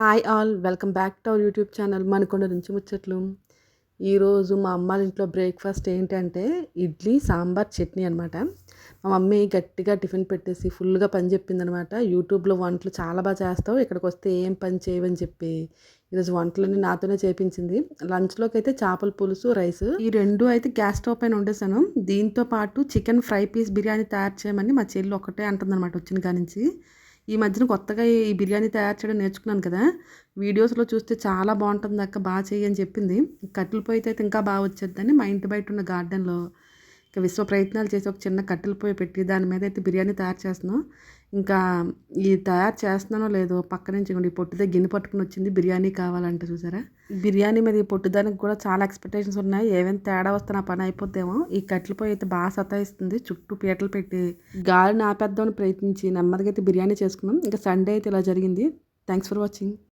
Hi all welcome back to our YouTube channel Manakonda నుంచి ముచ్చట్లు. ఈరోజు మా అమ్మ ఇంట్లో బ్రేక్ఫాస్ట్ ఏంటంటే ఇడ్లీ సాంబార్ చట్నీ అనమాట మా మమ్మీ గట్టిగా టిఫిన్ పెట్టేసి ఫుల్గా పని చెప్పింది అనమాట యూట్యూబ్లో వంటలు చాలా బాగా చేస్తావు ఇక్కడికి వస్తే ఏం పని చేయవని చెప్పి ఈరోజు వంటలన్నీ నాతోనే చేపించింది. లంచ్లోకి అయితే చేపల పులుసు రైస్. ఈ రెండు అయితే గ్యాస్ స్టవ్ పైన వండేసాను దీంతో పాటు చికెన్ ఫ్రై పీస్ బిర్యానీ తయారు చేయమని మా చెల్లి ఒకటే అంటుందన్నమాట వచ్చిన కానించి ఈ మధ్యన కొత్తగా ఈ బిర్యానీ తయారు చేయడం నేర్చుకున్నాను కదా. వీడియోస్లో చూస్తే చాలా బాగుంటుంది అక్క బాగా చెయ్యి అని చెప్పింది. కట్టెల పొయ్యి అయితే ఇంకా బాగా వచ్చేద్దని మా ఇంటి బయట ఉన్న గార్డెన్లో ఇంకా విశ్వ ప్రయత్నాలు చేసి ఒక చిన్న కట్టెల పొయ్యి పెట్టి దాని మీద అయితే బిర్యానీ తయారు చేస్తున్నాం. ఇంకా ఇది తయారు చేస్తున్నానో లేదో పక్క నుంచి ఈ పొట్టుదే గిన్నె పట్టుకుని వచ్చింది. బిర్యానీ కావాలంటే చూసారా? బిర్యానీ మీద ఈ పొట్టుదానికి కూడా చాలా ఎక్స్పెక్టేషన్స్ ఉన్నాయి. ఏమైనా తేడా వస్తే నా పని అయిపోద్దేమో. ఈ కట్టెల పొయ్యి అయితే బాగా సతాయిస్తుంది. చుట్టూ పీటలు పెట్టి గాలిని ఆపేద్దామని ప్రయత్నించి నెమ్మదిగా అయితే బిర్యానీ చేసుకున్నాం. ఇంకా సండే అయితే ఇలా జరిగింది. Thanks for watching